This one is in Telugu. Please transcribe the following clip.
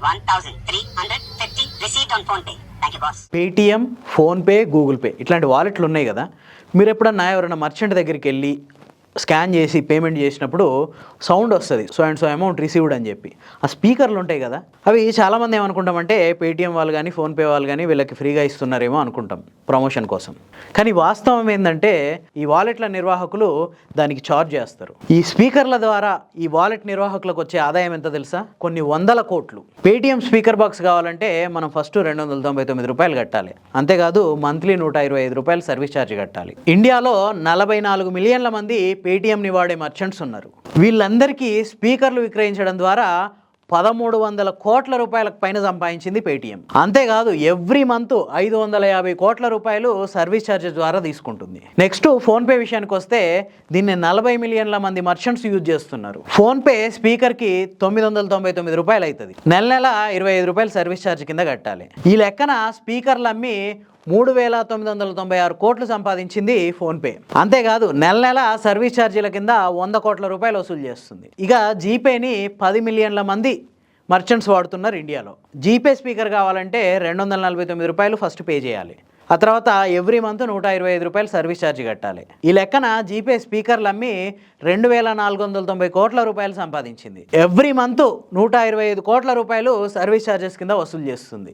1350 receipt on Paytm PhonePe Google Pay ఇట్లాంటి వాలెట్లు ఉన్నాయి కదా. మీరు ఎప్పుడన్నా ఎవరైనా మర్చెంట్ దగ్గరికి వెళ్ళి స్కాన్ చేసి పేమెంట్ చేసినప్పుడు సౌండ్ వస్తుంది. So and so amount received అని చెప్పి. ఆ స్పీకర్లు ఉంటాయి కదా అవి చాలామంది ఏమనుకుంటామంటే పేటీఎం వాళ్ళు కానీ ఫోన్పే వాళ్ళు కానీ వీళ్ళకి ఫ్రీగా ఇస్తున్నారేమో అనుకుంటాం ప్రమోషన్ కోసం. కానీ వాస్తవం ఏంటంటే ఈ వాలెట్ల నిర్వాహకులు దానికి ఛార్జ్ చేస్తారు. ఈ స్పీకర్ల ద్వారా ఈ వాలెట్ నిర్వాహకులకు వచ్చే ఆదాయం ఎంత తెలుసా? కొన్ని వందల కోట్లు. పేటీఎం స్పీకర్ బాక్స్ కావాలంటే మనం ఫస్ట్ రెండు వందల తొంభై తొమ్మిది రూపాయలు కట్టాలి. అంతేకాదు మంత్లీ నూట ఇరవై ఐదు రూపాయలు సర్వీస్ ఛార్జ్ కట్టాలి. ఇండియాలో నలభై నాలుగు మిలియన్ల మంది పేటిఎంని వాడే మర్చెంట్స్ ఉన్నారు. వీళ్ళందరికీ స్పీకర్లు విక్రయించడం ద్వారా పదమూడు వందల కోట్ల రూపాయలకు పైన సంపాదించింది పేటిఎం. అంతేకాదు ఎవ్రీ మంత్ ఐదు వందల యాభై కోట్ల రూపాయలు సర్వీస్ ఛార్జెస్ ద్వారా తీసుకుంటుంది. నెక్స్ట్ ఫోన్పే విషయానికి వస్తే దీన్ని నలభై మిలియన్ల మంది మర్చెంట్స్ యూజ్ చేస్తున్నారు. ఫోన్పే స్పీకర్కి తొమ్మిది వందల తొంభై తొమ్మిది రూపాయలు అవుతుంది నెల నెల ఇరవై ఐదు రూపాయలు సర్వీస్ ఛార్జ్ కింద కట్టాలి. ఈ లెక్కన స్పీకర్లు అమ్మి మూడు వేల తొమ్మిది వందల తొంభై ఆరు కోట్లు సంపాదించింది ఫోన్పే. అంతేకాదు నెల నెల సర్వీస్ ఛార్జీల కింద వంద కోట్ల రూపాయలు వసూలు చేస్తుంది. ఇక జీపేని పది మిలియన్ల మంది మర్చెంట్స్ వాడుతున్నారు ఇండియాలో. జీపే స్పీకర్ కావాలంటే రెండు వందల నలభై తొమ్మిది రూపాయలు ఫస్ట్ పే చేయాలి. ఆ తర్వాత ఎవ్రీ మంత్ నూట ఇరవై ఐదు రూపాయలు సర్వీస్ ఛార్జ్ కట్టాలి. ఈ లెక్కన జీపే స్పీకర్లు అమ్మి రెండు వేల నాలుగు వందల తొంభై కోట్ల రూపాయలు సంపాదించింది. ఎవ్రీ మంత్ నూట ఇరవై ఐదు కోట్ల రూపాయలు సర్వీస్ ఛార్జెస్ కింద వసూలు చేస్తుంది.